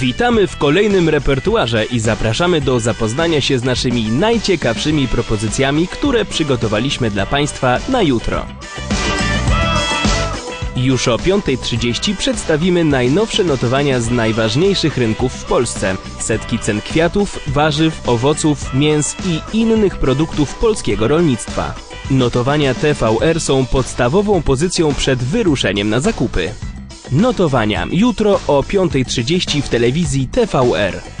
Witamy w kolejnym repertuarze i zapraszamy do zapoznania się z naszymi najciekawszymi propozycjami, które przygotowaliśmy dla Państwa na jutro. Już o 5.30 przedstawimy najnowsze notowania z najważniejszych rynków w Polsce. Setki cen kwiatów, warzyw, owoców, mięs i innych produktów polskiego rolnictwa. Notowania TVR są podstawową pozycją przed wyruszeniem na zakupy. Notowania jutro o 5.30 w telewizji TVR.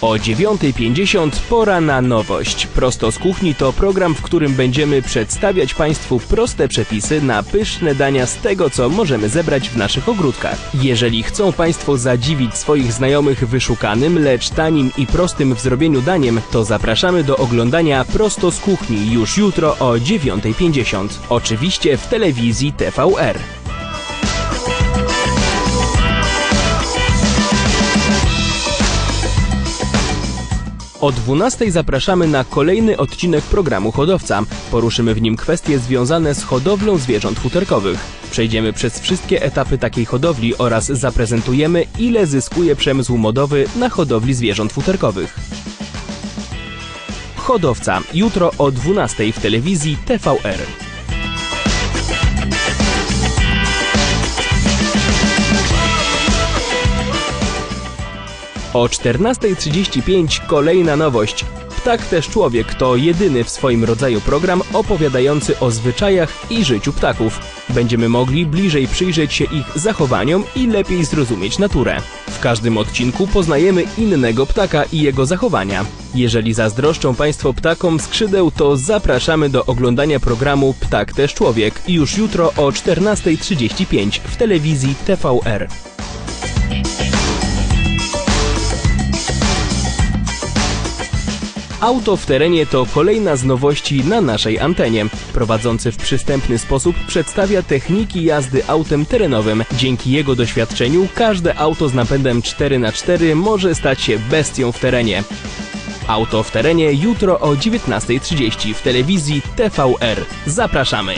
O 9.50 pora na nowość. Prosto z kuchni to program, w którym będziemy przedstawiać Państwu proste przepisy na pyszne dania z tego, co możemy zebrać w naszych ogródkach. Jeżeli chcą Państwo zadziwić swoich znajomych wyszukanym, lecz tanim i prostym w zrobieniu daniem, to zapraszamy do oglądania prosto z kuchni już jutro o 9.50. Oczywiście w telewizji TVR. O 12 zapraszamy na kolejny odcinek programu Hodowca. Poruszymy w nim kwestie związane z hodowlą zwierząt futerkowych. Przejdziemy przez wszystkie etapy takiej hodowli oraz zaprezentujemy, ile zyskuje przemysł modowy na hodowli zwierząt futerkowych. Hodowca jutro o 12 w telewizji TVR. O 14.35 kolejna nowość. Ptak też człowiek to jedyny w swoim rodzaju program opowiadający o zwyczajach i życiu ptaków. Będziemy mogli bliżej przyjrzeć się ich zachowaniom i lepiej zrozumieć naturę. W każdym odcinku poznajemy innego ptaka i jego zachowania. Jeżeli zazdroszczą Państwo ptakom skrzydeł, to zapraszamy do oglądania programu Ptak też człowiek już jutro o 14.35 w telewizji TVR. Auto w terenie to kolejna z nowości na naszej antenie. Prowadzący w przystępny sposób przedstawia techniki jazdy autem terenowym. Dzięki jego doświadczeniu każde auto z napędem 4x4 może stać się bestią w terenie. Auto w terenie jutro o 19.30 w telewizji TVR. Zapraszamy!